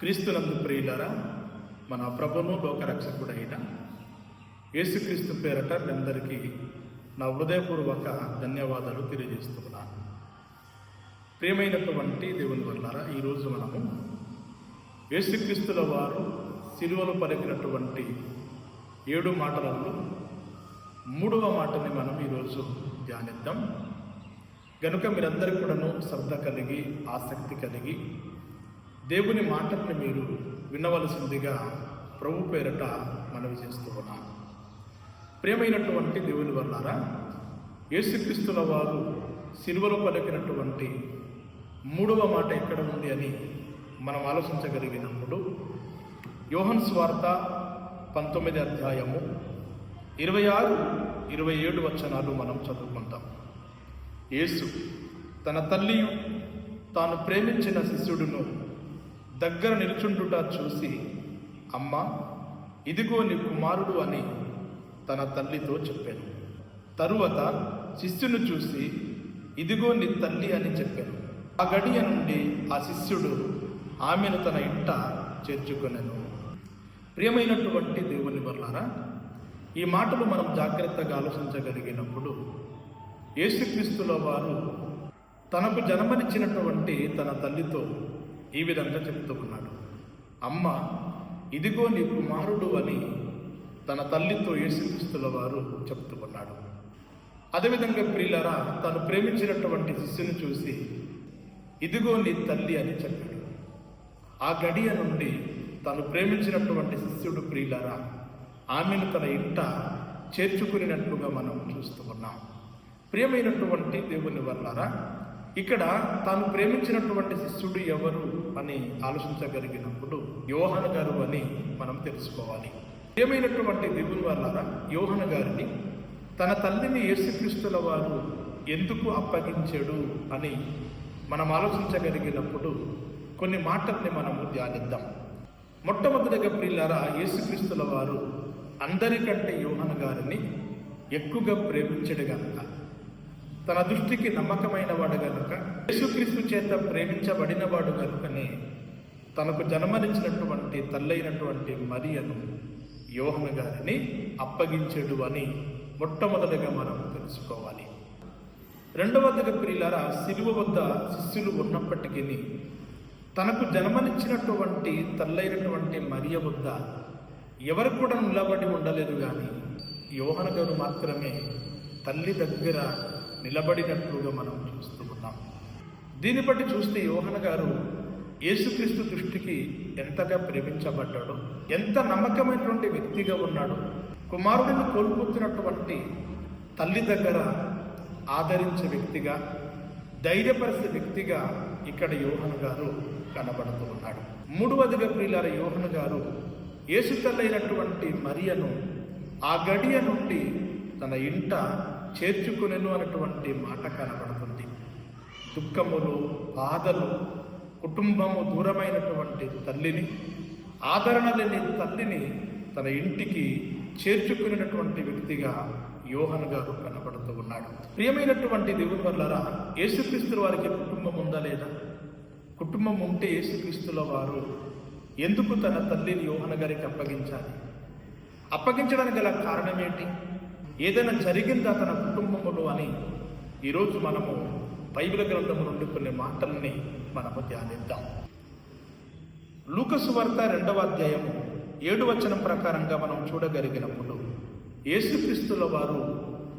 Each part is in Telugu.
క్రీస్తునందు ప్రియులరా మన ప్రభును లోకరక్షకుడైన యేసుక్రీస్తు పేరట మీ అందరికీ నా హృదయపూర్వక ధన్యవాదాలు తెలియజేస్తున్నాను. ప్రియమైనటువంటి దేవుని వల్లారా ఈరోజు మనము యేసుక్రీస్తుల వారు సిలువలు పలికినటువంటి ఏడు మాటలలో మూడవ మాటని మనం ఈరోజు ధ్యానిద్దాం. గనుక మీరందరూ కూడాను శ్రద్ధ కలిగి ఆసక్తి కలిగి దేవుని మాటల్ని మీరు వినవలసిందిగా ప్రభు పేరట మనవి చేస్తూ ఉన్నాను. ప్రియమైనటువంటి దేవుని వల్లారా యేసుక్రీస్తుల వారు సిలువలో పలికినటువంటి మూడవ మాట ఎక్కడ ఉంది అని మనం ఆలోచించగలిగినప్పుడు యోహన్ స్వార్త పంతొమ్మిది అధ్యాయము ఇరవై ఆరు ఇరవై ఏడు వచనాలు మనం చదువుకుంటాం. యేసు తన తల్లియు తాను ప్రేమించిన శిష్యుడును దగ్గర నిలుచుంటుట చూసి అమ్మ ఇదిగో నీ కుమారుడు అని తన తల్లితో చెప్పాను. తరువాత శిష్యును చూసి ఇదిగో నీ తల్లి అని చెప్పాను. ఆ గడియ నుండి ఆ శిష్యుడు ఆమెను తన ఇంట చేర్చుకొనెను. ప్రియమైనటువంటి దేవుని వర్లారా ఈ మాటలు మనం జాగ్రత్తగా ఆలోచించగలిగినప్పుడు యేసుక్రీస్తుల వారు తనకు జన్మనిచ్చినటువంటి తన తల్లితో ఈ విధంగా చెప్తూ ఉన్నాడు అమ్మ ఇదిగో నీ కుమారుడు అని తన తల్లితో యేసుక్రీస్తుల వారు చెప్తూ ఉన్నాడు అదేవిధంగా ప్రియులరా తను ప్రేమించినటువంటి శిష్యుని చూసి ఇదిగో నీ తల్లి అని చెప్పాడు. ఆ గడియ నుండి తను ప్రేమించినటువంటి శిష్యుడు ప్రియులరా ఆమెను తన ఇంట చేర్చుకునేటట్లుగా మనం చూస్తూ ఉన్నాం. ప్రియమైనటువంటి దేవుని వల్లరా ఇక్కడ తాను ప్రేమించినటువంటి శిష్యుడు ఎవరు అని ఆలోచించగలిగినప్పుడు యోహన గారు అని మనం తెలుసుకోవాలి. ఏమైనటువంటి దేవుని వల్లారా యోహన గారిని తన తల్లిని యేసుక్రీస్తుల వారు ఎందుకు అప్పగించాడు అని మనం ఆలోచించగలిగినప్పుడు కొన్ని మాటల్ని మనము ధ్యానిద్దాం. మొట్టమొదటిగా ప్రియులారా యేసుక్రీస్తుల వారు అందరికంటే యోహన గారిని ఎక్కువగా ప్రేమించడు గనుక. తన దృష్టికి నమ్మకమైన వాడు గనుక యేసుక్రీస్తు చేత ప్రేమించబడిన వాడు గనుకనే తనకు జన్మనిచ్చినటువంటి తల్లైనటువంటి మరియను యోహన గారిని అప్పగించడు అని మొట్టమొదటిగా మనం తెలుసుకోవాలి. రెండవదిగా ప్రియులారా సిలువ వద్ద శిష్యులు ఉన్నప్పటికీ తనకు జన్మనిచ్చినటువంటి తల్లైనటువంటి మరియ వద్ద ఎవరు కూడా నిలబడి ఉండలేదు కానీ యోహన గారు మాత్రమే తల్లి దగ్గర నిలబడినట్లుగా మనం చూస్తూ ఉన్నాం. దీన్ని బట్టి చూస్తే యోహన గారు యేసుక్రీస్తు దృష్టికి ఎంతగా ప్రేమించబడ్డాడో ఎంత నమ్మకమైనటువంటి వ్యక్తిగా ఉన్నాడు కుమారుడిని కోల్పోతున్నటువంటి తల్లి దగ్గర ఆదరించే వ్యక్తిగా ధైర్యపరిచే వ్యక్తిగా ఇక్కడ యోహన గారు కనబడుతూ ఉన్నాడు. మూడవదిగా ప్రియులార యోహన గారు యేసు తల్లైనటువంటి మరియను ఆ గడియ నుండి తన ఇంట చేర్చుకునేను అన్నటువంటి మాట కనబడుతుంది. దుఃఖములు బాధలు కుటుంబము దూరమైనటువంటి తల్లిని ఆదరణ లేని తల్లిని తన ఇంటికి చేర్చుకునేటటువంటి వ్యక్తిగా యోహన్ గారు కనబడుతూ ఉన్నాడు. ప్రియమైనటువంటి దేవుని వల్లరా యేసుక్రీస్తుల వారికి కుటుంబం ఉందా లేదా? కుటుంబం ఉంటే యేసుక్రీస్తుల వారు ఎందుకు తన తల్లిని యోహన గారికి అప్పగించాలి? అప్పగించడానికి గల కారణం ఏంటి? ఏదైనా జరిగిందా తన కుటుంబంలో అని ఈరోజు మనము బైబిల్ గ్రంథము నుండి కొన్ని మాటల్ని మనము ధ్యానిద్దాం. లూకసు వార్త రెండవ అధ్యాయము ఏడు వచనం ప్రకారంగా మనం చూడగలిగినప్పుడు యేసుక్రీస్తుల వారు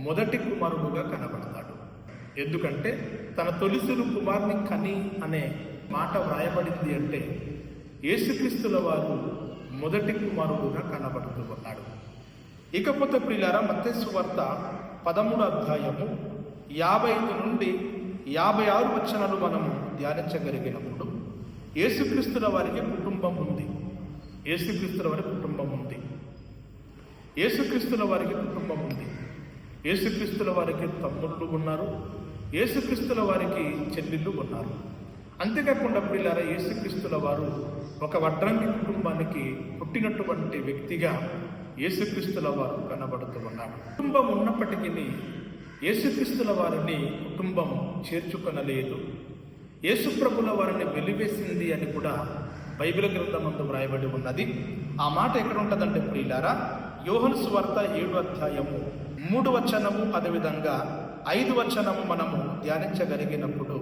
మొదటి కుమారుడుగా కనబడతాడు. ఎందుకంటే తన తొలిసులు కుమార్ని కని అనే మాట వ్రాయబడింది అంటే యేసుక్రీస్తుల వారు మొదటి కుమారుడుగా కనబడుతూ ఉన్నాడు. ఇకపోతే ప్రియులారా మత్స్సు వార్త పదమూడు అధ్యాయము యాభై ఐదు నుండి యాభై ఆరు వచనాలు మనం ధ్యానించగలిగినప్పుడు యేసుక్రీస్తుల వారికి కుటుంబం ఉంది. యేసుక్రీస్తుల వారి కుటుంబం ఉంది. యేసుక్రీస్తుల వారికి కుటుంబం ఉంది. యేసుక్రీస్తుల వారికి తమ్ముళ్ళు ఉన్నారు. యేసుక్రీస్తుల వారికి చెల్లెళ్ళు ఉన్నారు. అంతేకాకుండా ప్రియులారా యేసుక్రీస్తుల వారు ఒక వడ్రంగి కుటుంబానికి పుట్టినటువంటి వ్యక్తిగా యేసుక్రీస్తుల వారు కనబడుతూ ఉన్నారు. కుటుంబం ఉన్నప్పటికీ యేసుక్రీస్తుల వారిని కుటుంబం చేర్చుకొనలేదు. యేసుప్రభుల వారిని వెలివేసింది అని కూడా బైబిల్ గ్రంథమందు వ్రాయబడి ఉన్నది. ఆ మాట ఎక్కడ ఉంటుందంటే ప్రియులారా యోహన్ సువార్త ఏడు అధ్యాయము మూడు వచనము అదేవిధంగా ఐదు వచనము మనము ధ్యానించగలిగినప్పుడు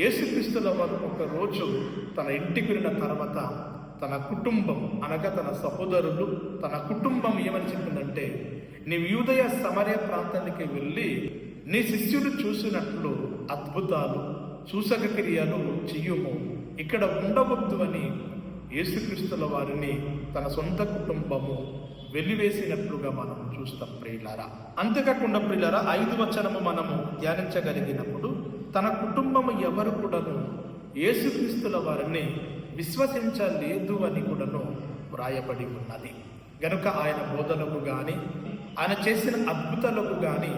యేసుక్రీస్తుల వారు ఒక రోజు తన ఇంటికి వెళ్ళిన తర్వాత తన కుటుంబం అనగా తన సహోదరులు తన కుటుంబం ఏమని చెప్పిందంటే నీవు యూదయ సమరయ ప్రాంతానికి వెళ్ళి నీ శిష్యుడు చూసినట్లు అద్భుతాలు చూసక క్రియలు చెయ్యము. ఇక్కడ ఉండవద్దు అని యేసుక్రీస్తుల వారిని తన సొంత కుటుంబము వెలివేసినట్లుగా మనం చూస్తాం ప్రియులారా. అంతేకాకుండా ప్రియులారా ఐదు వచనము మనము ధ్యానించగలిగినప్పుడు తన కుటుంబము ఎవరు కూడాను యేసుక్రీస్తుల వారిని విశ్వసించలేదు అని కూడాను వ్రాయబడి ఉన్నది. గనుక ఆయన బోధనకు కానీ ఆయన చేసిన అద్భుతాలకు కానీ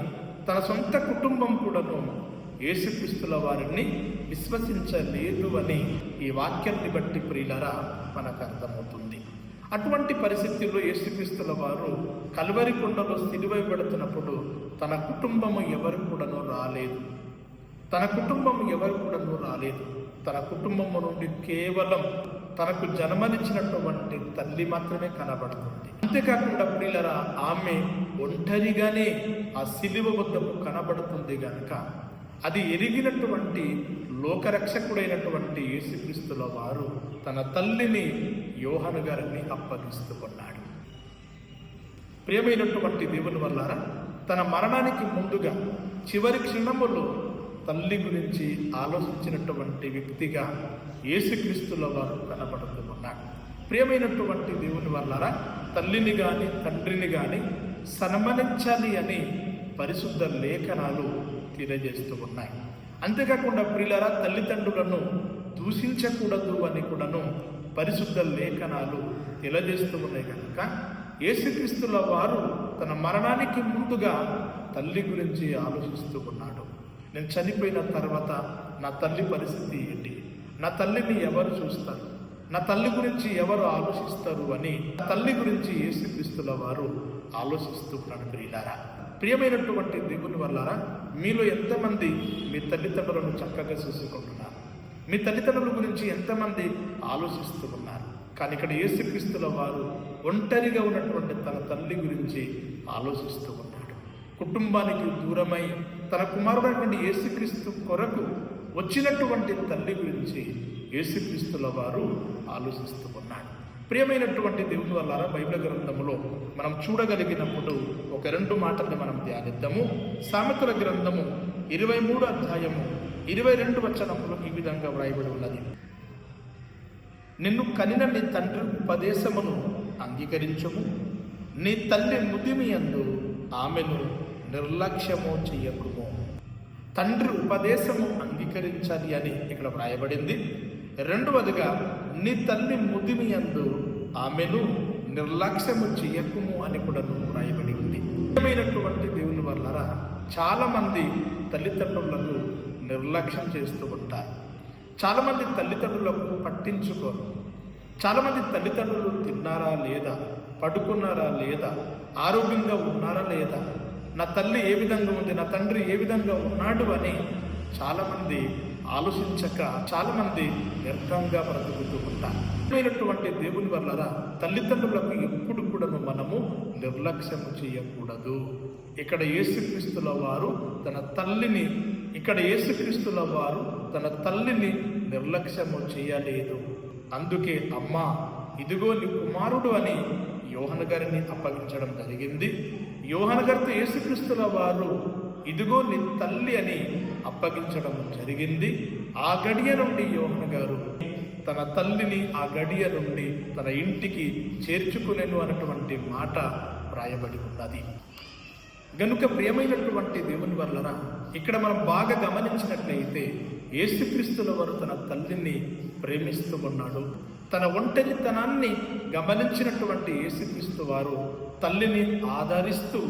తన సొంత కుటుంబం కూడాను యేసుక్రీస్తుల వారిని విశ్వసించలేదు అని ఈ వాక్యాన్ని బట్టి ప్రియులరా మనకు అర్థమవుతుంది. అటువంటి పరిస్థితుల్లో యేసుక్రీస్తుల వారు కలువరి కొండలో సిలువై పెడుతున్నప్పుడు తన కుటుంబము ఎవరు కూడాను రాలేదు. తన కుటుంబం ఎవరు కూడాను రాలేదు. తన కుటుంబము నుండి కేవలం తనకు జన్మనిచ్చినటువంటి తల్లి మాత్రమే కనబడుతుంది. అంతేకాకుండా ప్రియులరా ఆమె ఒంటరిగానే ఆ సిలువ వద్దకు కనబడుతుంది గనుక అది ఎరిగినటువంటి లోకరక్షకుడైనటువంటి యేసుక్రీస్తుల వారు తన తల్లిని యోహను గారిని అప్పగిస్తూ ఉన్నాడు ప్రియమైనటువంటి దేవుని వల్లారా తన మరణానికి ముందుగా చివరి క్షణములో తల్లి గురించి ఆలోచించినటువంటి వ్యక్తిగా యేసుక్రీస్తుల వారు కనబడుతూ ఉన్నారు ప్రియమైనటువంటి దేవుని వల్లారా తల్లిని కానీ తండ్రిని కానీ సన్మానించాలి అని పరిశుద్ధ లేఖనాలు తెలియజేస్తూ ఉన్నాయి. అంతేకాకుండా ప్రియులరా తల్లిదండ్రులను దూషించకూడదు అని కూడాను పరిశుద్ధ లేఖనాలు తెలియజేస్తూ ఉన్నాయి కనుక యేసుక్రీస్తుల వారు తన మరణానికి ముందుగా తల్లి గురించి ఆలోచిస్తూ ఉన్నాడు నేను చనిపోయిన తర్వాత నా తల్లి పరిస్థితి ఏంటి? నా తల్లిని ఎవరు చూస్తారు? నా తల్లి గురించి ఎవరు ఆలోచిస్తారు అని తల్లి గురించి యేసుక్రీస్తుల వారు ఆలోచిస్తున్నాడు ప్రియులారా. ప్రియమైనటువంటి దేవుని వల్లారా మీలో ఎంతమంది మీ తల్లిదండ్రులను చక్కగా చూసుకుంటున్నారు? మీ తల్లిదండ్రుల గురించి ఎంతమంది ఆలోచిస్తూ ఉన్నారు? కానీ ఇక్కడ యేసుక్రీస్తుల వారు ఒంటరిగా ఉన్నటువంటి తన తల్లి గురించి ఆలోచిస్తూ ఉన్నాడు కుటుంబానికి దూరమై తన కుమారుడైనటువంటి యేసుక్రీస్తు కొరకు వచ్చినటువంటి తల్లి గురించి యేసుక్రీస్తుల వారు ఆలోచిస్తూ ఉన్నాడు ప్రియమైనటువంటి దేవుని వల్ల బైబిల్ గ్రంథములో మనం చూడగలిగినప్పుడు ఒక రెండు మాటల్ని మనం ధ్యానిద్దాము. సామెతల గ్రంథము ఇరవై మూడు అధ్యాయము ఇరవై రెండు వచనములో ఈ విధంగా వ్రాయబడి ఉన్నది. నిన్ను కనిన నీ తండ్రి ఉపదేశమును అంగీకరించము. నీ తల్లి ముదిమి అందు ఆమెను నిర్లక్ష్యము చెయ్యకుము తండ్రి ఉపదేశము అంగీకరించాలి అని ఇక్కడ వ్రాయబడింది. రెండవదిగా నీ తల్లి ముదిమి అందు ఆమెను నిర్లక్ష్యము చేయకుము అని కూడా వ్రాయబడి ఉంది నిజమైనటువంటి దేవుని వల్ల చాలామంది తల్లిదండ్రులను నిర్లక్ష్యం చేస్తూ ఉంటారు. చాలామంది తల్లిదండ్రులకు పట్టించుకోరు. చాలామంది తల్లిదండ్రులు తిన్నారా లేదా పడుకున్నారా లేదా ఆరోగ్యంగా ఉన్నారా లేదా నా తల్లి ఏ విధంగా ఉంది నా తండ్రి ఏ విధంగా ఉన్నాడు అని చాలామంది ఆలోచించక చాలామంది వ్యర్థంగా బ్రతుకుతూ ఉంటారు. అయినటువంటి దేవుని వల్లరా తల్లిదండ్రులకు ఎప్పుడు కూడా మనము నిర్లక్ష్యం చేయకూడదు. ఇక్కడ యేసుక్రీస్తుల వారు తన తల్లిని ఇక్కడ యేసుక్రీస్తుల వారు తన తల్లిని నిర్లక్ష్యము చేయలేదు. అందుకే అమ్మ ఇదిగో నీ కుమారుడు అని యోహన గారిని అప్పగించడం జరిగింది. యోహన గారితో యేసుక్రీస్తుల వారు ఇదిగో నీ తల్లి అని అప్పగించడం జరిగింది. ఆ గడియ నుండి యోహన గారు తన తల్లిని ఆ గడియ నుండి తన ఇంటికి చేర్చుకునేను అన్నటువంటి మాట వ్రాయబడి ఉన్నది. గనుక ప్రియమైనటువంటి దేవుని వలన ఇక్కడ మనం బాగా గమనించినట్లయితే యేసుక్రీస్తుల వారు తన తల్లిని ప్రేమిస్తూ ఉన్నాడు. తన ఒంటరితనాన్ని గమనించినటువంటి యేసుక్రీస్తు వారు తల్లిని ఆదరిస్తూ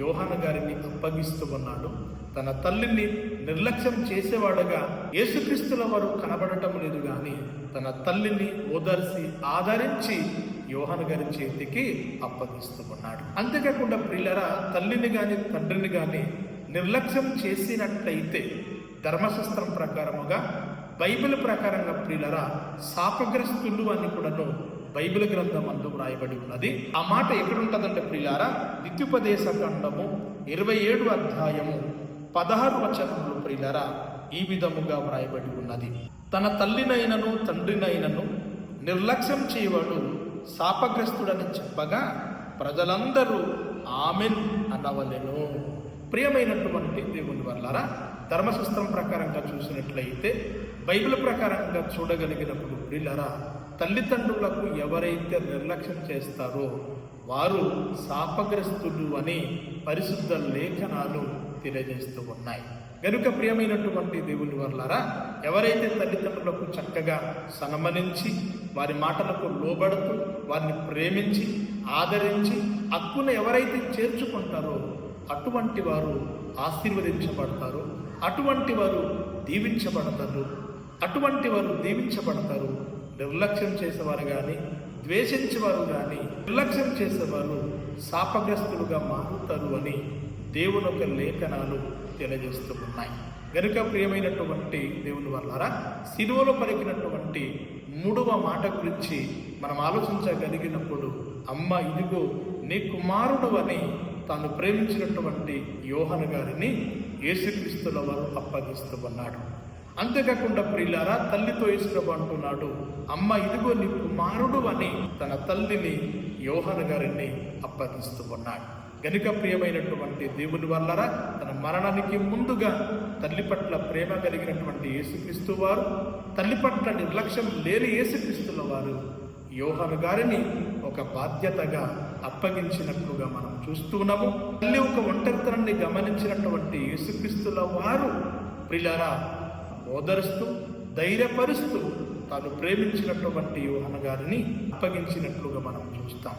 యోహాన గారిని అప్పగిస్తూ ఉన్నాడు. తన తల్లిని నిర్లక్ష్యం చేసేవాడుగా యేసుక్రీస్తుల వారు కనబడటం లేదు కానీ తన తల్లిని ఓదర్చి ఆదరించి యోహన్ గారి చేతికి అప్పగిస్తూ ఉన్నాడు. అంతేకాకుండా ప్రిల్లరా తల్లిని గాని తండ్రిని గాని నిర్లక్ష్యం చేసినట్లయితే ధర్మశాస్త్రం ప్రకారముగా బైబిల్ ప్రకారంగా ప్రియులరా శాపగ్రస్తులు అని కూడాను బైబిల్ గ్రంథం అందు వ్రాయబడి ఉన్నది. ఆ మాట ఎక్కడుంటుందంటే ప్రియులారా నిత్యుపదేశ ఖండము ఇరవై ఏడు అధ్యాయము పదహారు వచనములు ప్రియులరా ఈ విధముగా వ్రాయబడి ఉన్నది. తన తల్లినైనను తండ్రినైనను నిర్లక్ష్యం చేయవాడు శాపగ్రస్తుడని చెప్పగా ప్రజలందరూ ఆమెన్ అనవలెను ప్రియమైనటువంటి దేవుని వల్లరా ధర్మశాస్త్రం ప్రకారంగా చూసినట్లయితే బైబిల్ ప్రకారంగా చూడగలిగినప్పుడు ప్రియులరా తల్లిదండ్రులకు ఎవరైతే నిర్లక్ష్యం చేస్తారో వారు శాపగ్రస్తులు అని పరిశుద్ధ లేఖనాలు తెలియజేస్తూ ఉన్నాయి. గనుక ప్రియమైనటువంటి దేవుని వర్లారా ఎవరైతే తల్లిదండ్రులకు చక్కగా సన్మనించి వారి మాటలకు లోబడుతూ వారిని ప్రేమించి ఆదరించి హక్కును ఎవరైతే చేర్చుకుంటారో అటువంటి వారు ఆశీర్వదించబడతారు అటువంటి వారు దీవించబడతారు అటువంటి వారు దీవించబడతారు. నిర్లక్ష్యం చేసేవారు కానీ ద్వేషించేవారు కానీ నిర్లక్ష్యం చేసేవారు శాపగ్రస్తులుగా మారుతారు అని దేవుని యొక్క లేఖనాలు తెలియజేస్తూ ఉన్నాయి. గనుక ప్రియమైనటువంటి దేవుని వల్లారా సిలువలో పలికినటువంటి మూడవ మాట గురించి మనం ఆలోచించగలిగినప్పుడు అమ్మ ఇదిగో నీ కుమారుడు అని తాను ప్రేమించినటువంటి యోహన గారిని యేసుక్రీస్తుల వారు అప్పగిస్తూ ఉన్నాడు అంతేకాకుండా ప్రియులారా తల్లితో యేసుప్రభు అంటున్నాడు అమ్మ ఇదిగో నీ కుమారుడు అని తన తల్లిని యోహన గారిని అప్పగిస్తూ ఉన్నాడు గనుక ప్రియమైనటువంటి దేవుని వల్లరా తన మరణానికి ముందుగా తల్లి పట్ల ప్రేమ కలిగినటువంటి యేసుక్రీస్తు వారు తల్లి పట్ల నిర్లక్ష్యం లేని యేసుక్రీస్తుల వారు యోహను గారిని ఒక బాధ్యతగా అప్పగించినట్లుగా మనం చూస్తున్నాము మళ్ళీ ఒక ఒంటరితనాన్ని గమనించినటువంటి యేసుక్రీస్తుల వారు ప్రిలరా ఓదరుస్తూ ధైర్యపరుస్తూ తాను ప్రేమించినటువంటి యోహన గారిని అప్పగించినట్లుగా మనం చూస్తాం.